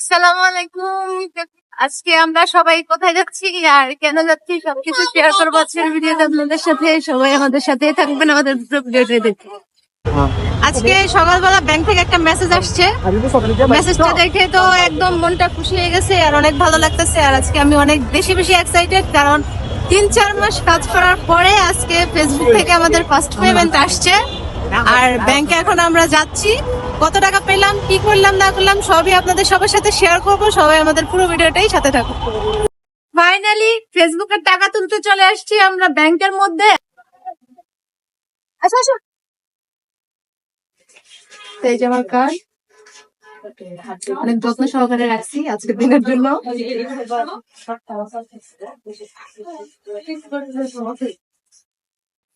আসসালামু আলাইকুম। আজকে আমরা সবাই কোথায় যাচ্ছি আর কেন যাচ্ছি সবকিছু শেয়ার করব আজকের ভিডিওতে আপনাদের সাথে। সবাই আমাদের সাথে থাকবেন আমাদের ভিডিওটি দেখে আজকে সকালবেলা ব্যাংক থেকে একটা মেসেজ আসছে। মেসেজটা দেখে তো একদম মনটা খুশি হয়ে গেছে আর অনেক ভালো লাগতেছে। আর আজকে আমি অনেক বেশি বেশি এক্সাইটেড কারণ তিন চার মাস কাজ করার পরে আজকে ফেসবুক থেকে আমাদের ফার্স্ট পেমেন্ট আসছে। আর ব্যাংকে এখন আমরা যাচ্ছি। কত টাকা পেলাম, কি করলাম, না করলাম, সবই আপনাদের সবার সাথে শেয়ার করব। সবাই আমাদের পুরো ভিডিওটাই সাথে থাকুন। ফাইনালি ফেসবুকের টাকা তুলতে চলে আসছি আমরা ব্যাংকের মধ্যে। আচ্ছা আচ্ছা। এই আমার কার্ড অনেক যত্ন সহকারে রাখছি আজকের দিনের জন্য।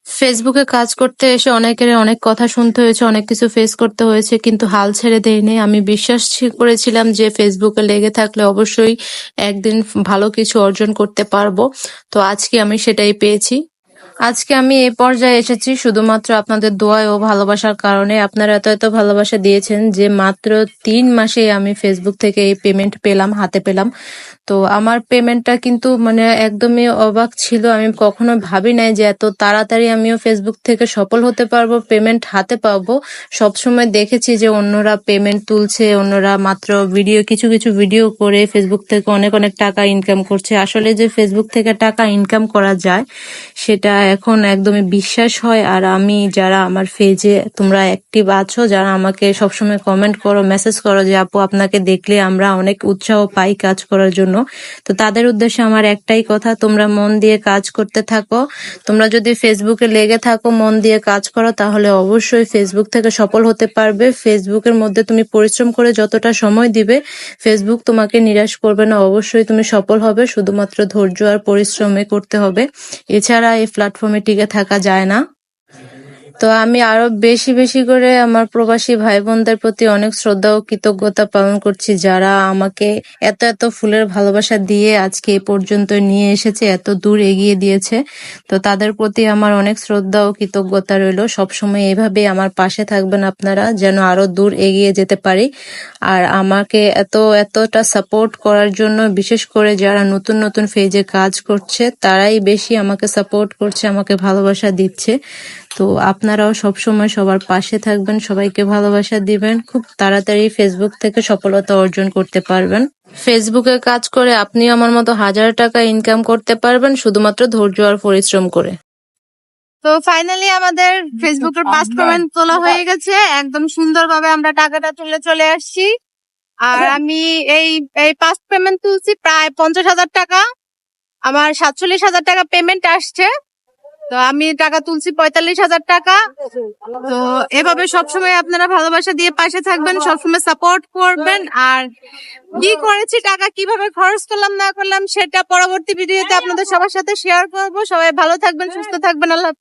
ফেসবুকে কাজ করতে এসে অনেকের অনেক কথা শুনতে হয়েছে, অনেক কিছু ফেস করতে হয়েছে, কিন্তু হাল ছেড়ে দেয়নি। আমি বিশ্বাস করেছিলাম যে ফেসবুকে লেগে থাকলে অবশ্যই একদিন ভালো কিছু অর্জন করতে পারব। তো আজকে আমি সেটাই পেয়েছি। আজকে আমি এই পর্যায়ে এসেছি শুধুমাত্র আপনাদের দোয়ায় ও ভালোবাসার কারণে। আপনারা এত এত ভালোবাসা দিয়েছেন যে মাত্র তিন মাসে আমি ফেসবুক থেকে এই পেমেন্ট পেলাম, হাতে পেলাম। তো আমার পেমেন্টটা কিন্তু মানে একদমই অবাক ছিল। আমি কখনো ভাবি নাই যে এত তাড়াতাড়ি আমিও ফেসবুক থেকে সফল হতে পারব পেমেন্ট হাতে পাবো। সবসময় দেখেছি যে অন্যরা পেমেন্ট তুলছে, অন্যরা মাত্র ভিডিও কিছু কিছু ভিডিও করে ফেসবুক থেকে অনেক অনেক টাকা ইনকাম করছে। আসলে যে ফেসবুক থেকে টাকা ইনকাম করা যায়, সেটা এখন একদমই বিশ্বাস হয় আর আমি যারা আমার ফেজে তোমরা অ্যাক্টিভ আছো, যারা আমাকে সবসময় কমেন্ট করো মেসেজ করো যে, আপু, আপনাকে দেখলে আমরা অনেক উৎসাহ পাই কাজ করার জন্য। তো তাদের উদ্দেশ্যে আমার একটাই কথা, তোমরা মন দিয়ে কাজ করতে থাকো। তোমরা যদি ফেসবুকে লেগে থাকো, মন দিয়ে কাজ করো, তাহলে অবশ্যই ফেসবুক থেকে সফল হতে পারবে। ফেসবুকের মধ্যে তুমি পরিশ্রম করে যতটা সময় দিবে ফেসবুক তোমাকে নিরাশ করবে না। অবশ্যই তুমি সফল হবে, শুধুমাত্র ধৈর্য আর পরিশ্রমে করতে হবে। এছাড়া এই প্ল্যাটফর্মে টিকে থাকা যায় না। তো আমি আরও বেশি বেশি করে আমার প্রবাসী ভাই বোনদের প্রতি অনেক শ্রদ্ধা ও কৃতজ্ঞতা পালন করছি, যারা আমাকে এত এত ফুলের ভালোবাসা দিয়ে আজকে এ পর্যন্ত নিয়ে এসেছে, এত দূর এগিয়ে দিয়েছে। তো তাদের প্রতি আমার অনেক শ্রদ্ধা ও কৃতজ্ঞতা রইল। সবসময় এইভাবে আমার পাশে থাকবেন আপনারা, যেন আরও দূর এগিয়ে যেতে পারি। আর আমাকে এত এতটা সাপোর্ট করার জন্য, বিশেষ করে যারা নতুন নতুন ফেজে কাজ করছে, তারাই বেশি আমাকে সাপোর্ট করছে, আমাকে ভালোবাসা দিচ্ছে। তো আপনারাও সবসময় সবার পাশে থাকবেন সবাইকে ভালোবাসা দিবেন খুব তাড়াতাড়ি ফেসবুক থেকে সফলতা অর্জন করতে পারবেন। ফেসবুকে কাজ করে আপনিও আমার মতো হাজার টাকা ইনকাম করতে পারবেন শুধুমাত্র ধৈর্য আর পরিশ্রম করে। তো ফাইনালি আমাদের ফেসবুকের ফার্স্ট পেমেন্ট তোলা হয়ে গেছে। একদম সুন্দরভাবে আমরা টাকাটা তুলে চলে আসছি। আর আমি এই এই পাস্ট পেমেন্ট তুলছি প্রায় পঞ্চাশ হাজার টাকা। আমার সাতচল্লিশ হাজার টাকা পেমেন্ট আসছে। তো আমি টাকা তুলছি পঁয়তাল্লিশ হাজার টাকা। তো এভাবে সবসময় আপনারা ভালোবাসা দিয়ে পাশে থাকবেন, সবসময় সাপোর্ট করবেন। আর কি করেছি, টাকা কীভাবে খরচ করলাম, না করলাম, সেটা পরবর্তী ভিডিওতে আপনাদের সবার সাথে শেয়ার করব। সবাই ভালো থাকবেন, সুস্থ থাকবেন, আল্লাহ